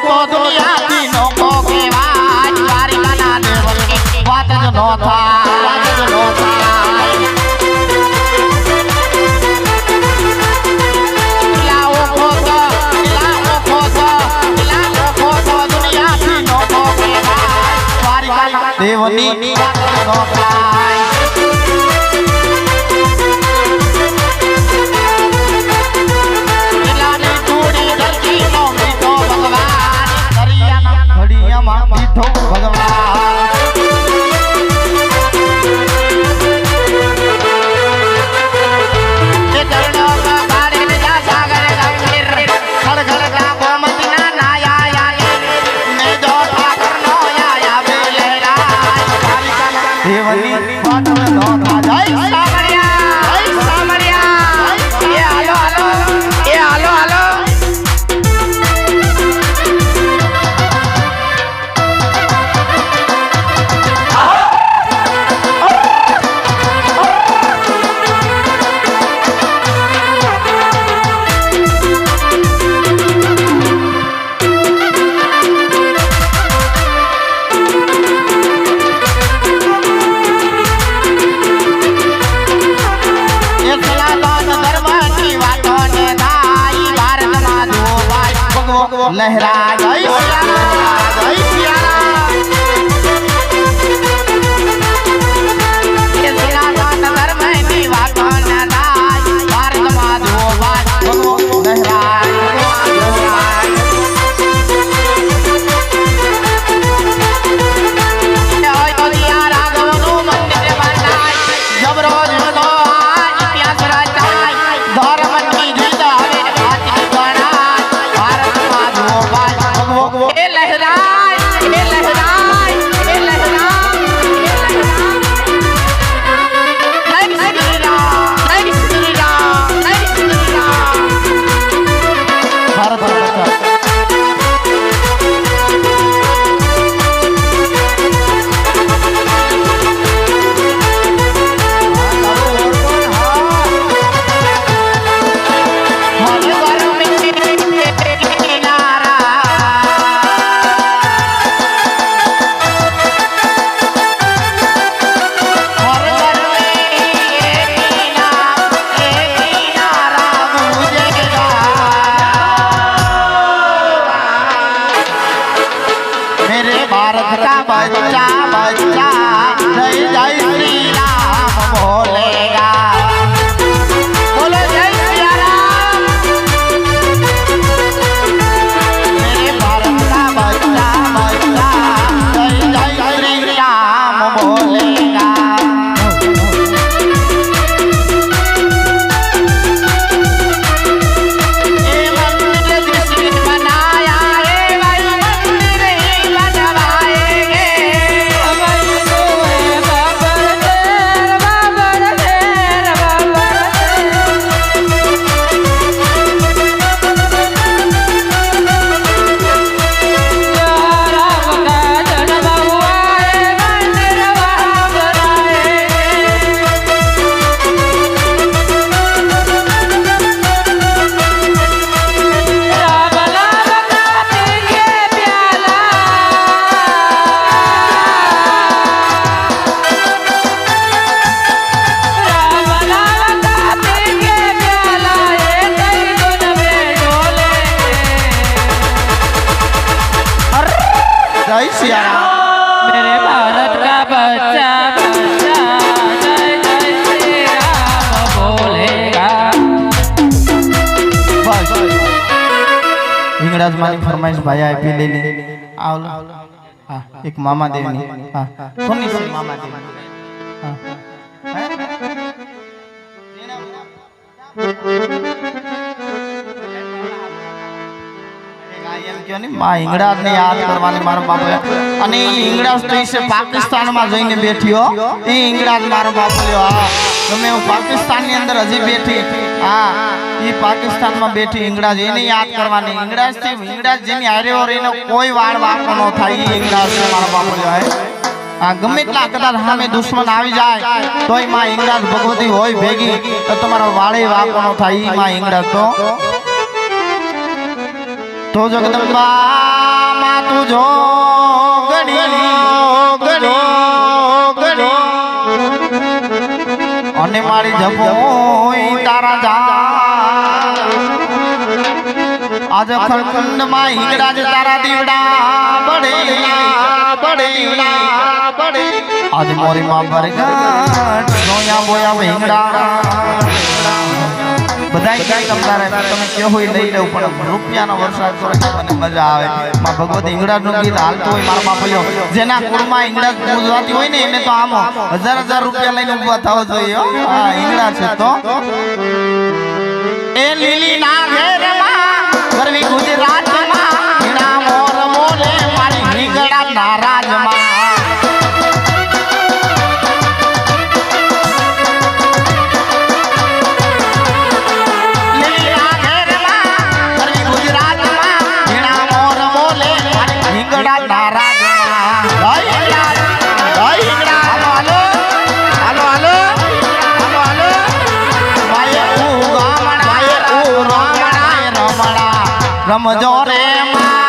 તો દુનિયાથી નો કેવાય તારી કાના દેવલ વાત જ ન દેવની lehra gai હિંગળાજ ફરમાઈશ ભાઈ આપી લેલી આવ હા એક મામા દેવની હા. કોની છે મામા માં હિંગળાજને યાદ કરવાની મારો બાપુ અને એ તો પાકિસ્તાનમાં જઈને બેઠ્યો એ હિંગળાજ મારો બાપુ લ્યો. હા. તમે હું પાકિસ્તાનની અંદર હજી બેઠી. હા. એ પાકિસ્તાનમાં બેઠી હિંગળાજ એને યાદ કરવાની. હિંગળાજથી હિંગળાજ જેની હારે એનો કોઈ વાળ વાંકો ન થાય એ મારો બાપુ જાય ગમે એટલા કદાચ સામે દુશ્મન આવી જાય તોયમાં હિંગળાજ ભગવતી હોય ભેગી તો તમારો વાળે ન થાય ઈ માં હિંગળાજ તો. તો જગદંબા માં તું જો અને મારી જપો તારા જા આજ ખરખંડમાં હિંગળાજ તારા દીવડા બડેલા બડેલા બડે આજ મોરી માં બરગટ સોયા બોયા હિંગડા રૂપિયાનો વરસાદ મને મજા આવે. માં ભગવત ઈંગડાનું ગીત હાલતું જેના કુળમાં ઈંગડા હોય ને, એને તો આમ હજાર હજાર રૂપિયા લઈને ઊભા થવો જોઈએ એ લીલી ના ઘેરમાં મારી ગુજરાતમાં નામો રમો રે મારી નીકળા નારાજમાં. નારાજ રમજો રે વાય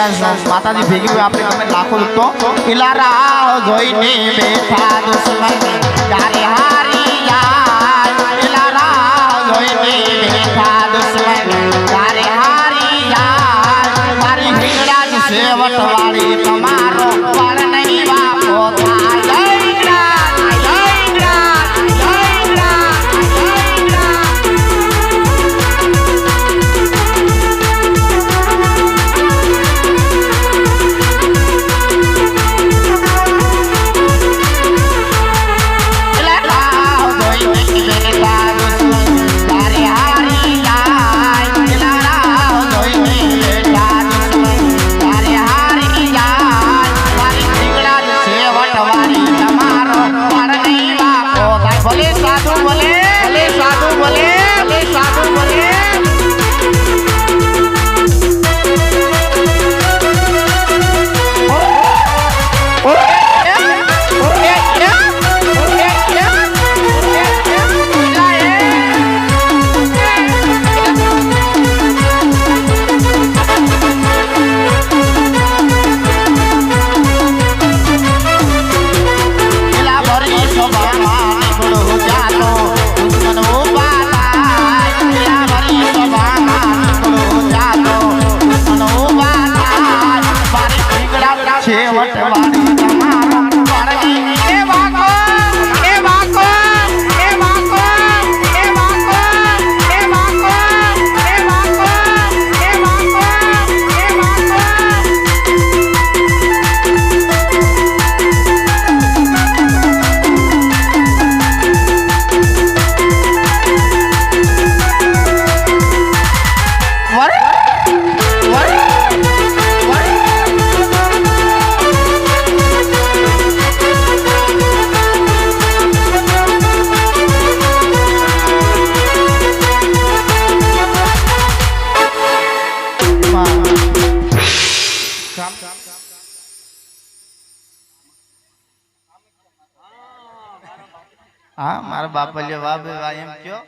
માતાજી ભેગી હોય આપણે તમે લાખો તો પેલા રાહ જોઈને બેઠા દુશ્મન હા, મારા બાપલિયો બાપ એવા એમ કયો.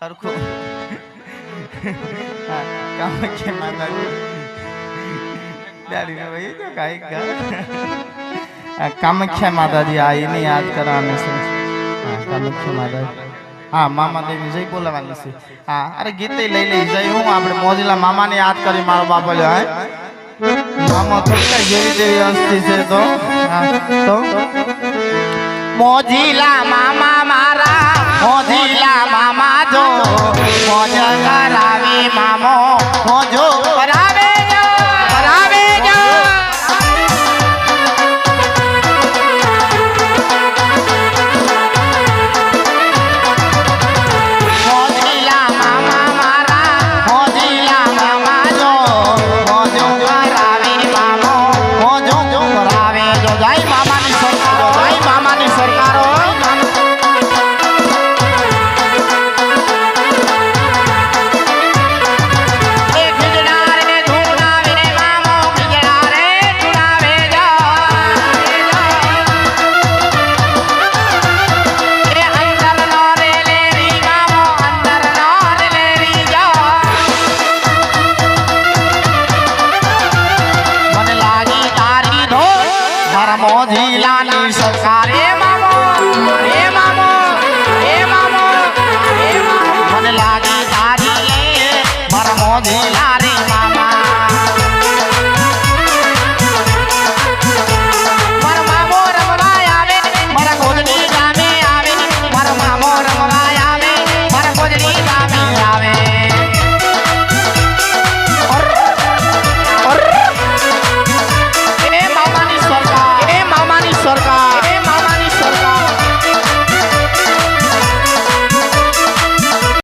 સરખું. કામાખ્યા માતાજી તો કાંઈક કામાખ્યા માતાજી આ એને યાદ કરવાનું છે. હા, કામાખ્યા માતાજી. હા, મામા દેવી વિજય બોલાવાની છે. હા, અરે ગીતે લઈ લઈ જઈ હું, આપણે મોજીલા મામાને યાદ કરી, મારો બાપલિયો હા. મામા થોડી જેવી તેવી હસ્તી છે તો. તો? મોજીલા મામા મારા, મોજીલા મામા જો. મોજ કરાવી મામો, મોજો